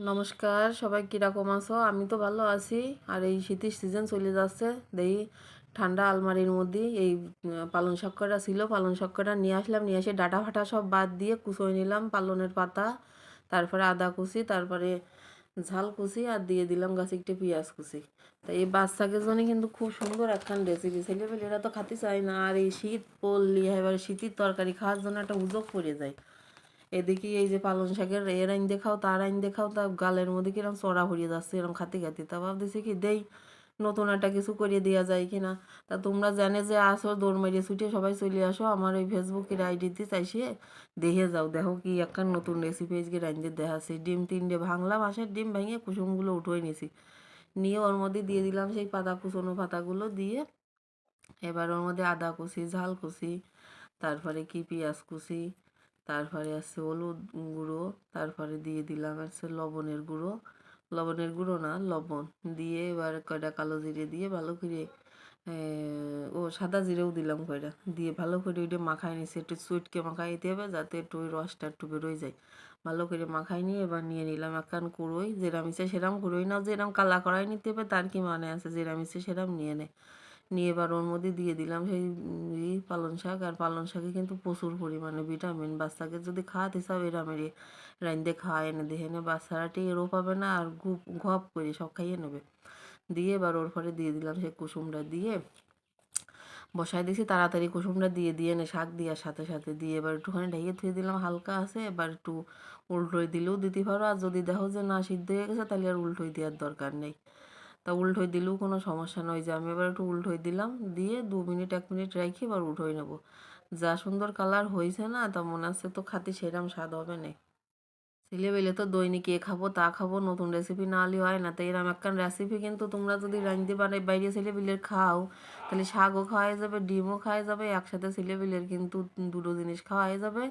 নমস্কার সবাই কীরকম আছো? আমি তো ভালো আছি। আর এই শীতের সিজন চলে যাচ্ছে। দেখি ঠান্ডা আলমারির মধ্যে এই উম, পালং শাক ছিল। পালং শাক নিয়ে আসলাম। নিয়ে এসে ডাটা ফাটা সব বাদ দিয়ে কুচোয় নিলাম পালনের পাতা। তারপরে আদা কুচি তারপরে ঝাল কুচি আর দিয়ে দিলাম গাছ একটু পেঁয়াজ কুচি। তা এই বাচ্চাদের জন্য কিন্তু খুব সুন্দর একখান রেসিপি ছেলেপেলেরা তো খাতে চায় না। আর এই শীত পড়লি এবার শীতের তরকারি খাওয়ার জন্য একটা উজক পড়ে যায়। এদিকে এই যে পালং শাকের এর আইন দেখাও, তার আইন দেখাও, তা গালের মধ্যে কিরম চড়া ভরিয়ে যাচ্ছে এরকম খাতে খাতে। তা ভাবতেছি কি, দেই, নতুন একটা কিছু করিয়ে দেওয়া যায় কিনা। তা তোমরা জানে যে আসো, দৌড় মারিয়ে ছুটে সবাই চলে আসো, আমার ওই ফেসবুকের আইডিতে চাইছে, দেখে যাও, দেখো কি একখান নতুন রেসিপি আজকে রাইন্দে দেখাচ্ছি। ডিম তিনটে ভাঙলাম, হাঁসের ডিম ভেঙে কুসুমগুলো উঠোয় নিছি নিয়ে ওর মধ্যে দিয়ে দিলাম সেই পাতা কুচনো পাতাগুলো দিয়ে, এবার ওর মধ্যে আদা কুচি, ঝাল কুচি, তারপরে কি পেঁয়াজ কুচি তারপরে আছে হলুদ গুঁড়ো, তারপরে দিয়ে দিলাম আছে লবণের গুঁড়ো। লবণের গুঁড়ো না, লবণ। দিয়ে এবার কয়টা কালো জিরে দিয়ে ভালো করে ও সাদা জিরেও দিলাম কয়টা। দিয়ে ভালো করে ওইটা মাখাই নিছি, একটু সুইটকে মাখাই দিতে হবে যাতে একটু ওই রসটা একটু বেরোয় যায়। ভালো করে মাখাই নিয়ে এবার নিয়ে নিলাম একখান কুড়োই, যেরাম ইচ্ছে সেরাম কুড়োই। না যেরাম কালা করাই নিতে হবে, তার কি মানে আছে? যেরাম ইচ্ছে সেরাম নিয়ে নেয় নিয়ে এবার ওর মধ্যে দিয়ে দিলাম সেই পালং শাক। আর পালং শাকে কিন্তু প্রচুর পরিমাণে ভিটামিন বাচ্চাকে যদি খাওয়াতে চাও এরামের রাইন্দে খাওয়া এনে দেখে নে বাচ্চারা টেরও পাবে না আর গুপ ঘপ করে সব খাইয়ে নেবে। দিয়ে এবার ওর পরে দিয়ে দিলাম সেই কুসুমটা দিয়ে। বসাই দিয়েছি তাড়াতাড়ি কুসুমটা দিয়ে দিয়ে এনে শাক দেওয়ার সাথে সাথে দিয়ে এবার একটুখানি ঢেকে ধুয়ে দিলাম, হালকা আছে। এবার একটু উল্টোই দিলেও দিতে পারো। আর যদি দেখো যে না সিদ্ধ হয়ে গেছে, তাহলে আর উল্টোই দেওয়ার দরকার নেই। তা উল্টোই দিলেও কোনো সমস্যা নয় যে আমি এবার একটু উল্টোই দিলাম, দিয়ে দু মিনিট, এক মিনিট রেখে এবার উল্টোই নেব। যা সুন্দর কালার হয়েছে না, তা মনে হচ্ছে তো খাতি সেরাম স্বাদ হবে না ছেলেবেলে তো দৈনিক এ খাব, তা খাব, নতুন রেসিপি না হলে হয় না। তাই এরকম একখান রেসিপি কিন্তু তোমরা যদি রাঁধতে পারে বাইরে ছেলেপিলের খাও। তাহলে শাকও খাওয়াই যাবে, ডিমও খাওয়া যাবে, একসাথে ছেলেপিলের কিন্তু দুটো জিনিস খাওয়াই যাবে।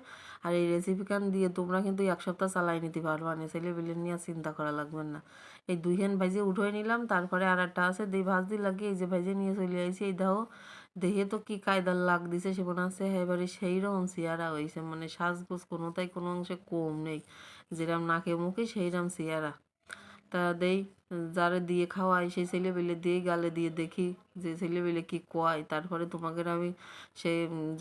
আর এই রেসিপি কান দিয়ে তোমরা কিন্তু এক সপ্তাহ চালাই নিতে পারবা না ছেলেপিলের নিয়ে চিন্তা করা লাগবে না। এই দুইখান ভাইজে উঠোয় নিলাম, তারপরে আর একটা আছে দুই ভাজ দিয়ে লাগিয়ে এই যে ভাইজে নিয়ে চলে আসি এই দেখো। দেখে তো কি কায়দার লাগ দিছে সে মনে আছে এবারে সেই রকম চেয়ারা হয়েছে। মানে সাজগোজ কোনোটাই কোনো অংশে কম নেই। যেরাম নাকে মুখে সেইরাম চেয়ারা তা দেই, যারা দিয়ে খাওয়াই, সেই ছেলেবেলে দিয়ে গালে দিয়ে দেখি যে ছেলেবেলে কি কয়। তারপরে তোমাকে আমি সে,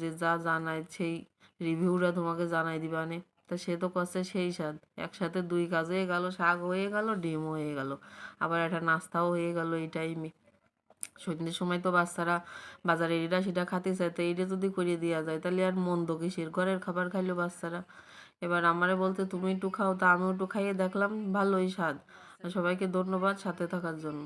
যে যা জানাই সেই রিভিউটা তোমাকে জানাই দিবানে তা সে তো করছে সেই স্বাদ। একসাথে দুই কাজ হয়ে গেল, শাক হয়ে গেল ডিম হয়ে গেল। আবার একটা নাস্তাও হয়ে গেল এই টাইমে সন্ধ্যের সময় তো বাচ্চারা বাজারে এটা সেটা খাতে চায় তো এটা যদি করিয়ে দেওয়া যায় তাহলে আর মন্দ কিসের? ঘরের খাবার খাইলো বাচ্চারা। এবার আমারে বলতে তুমি একটু খাও তা আমিও একটু খাইয়ে দেখলাম ভালোই স্বাদ। সবাইকে ধন্যবাদ সাথে থাকার জন্য।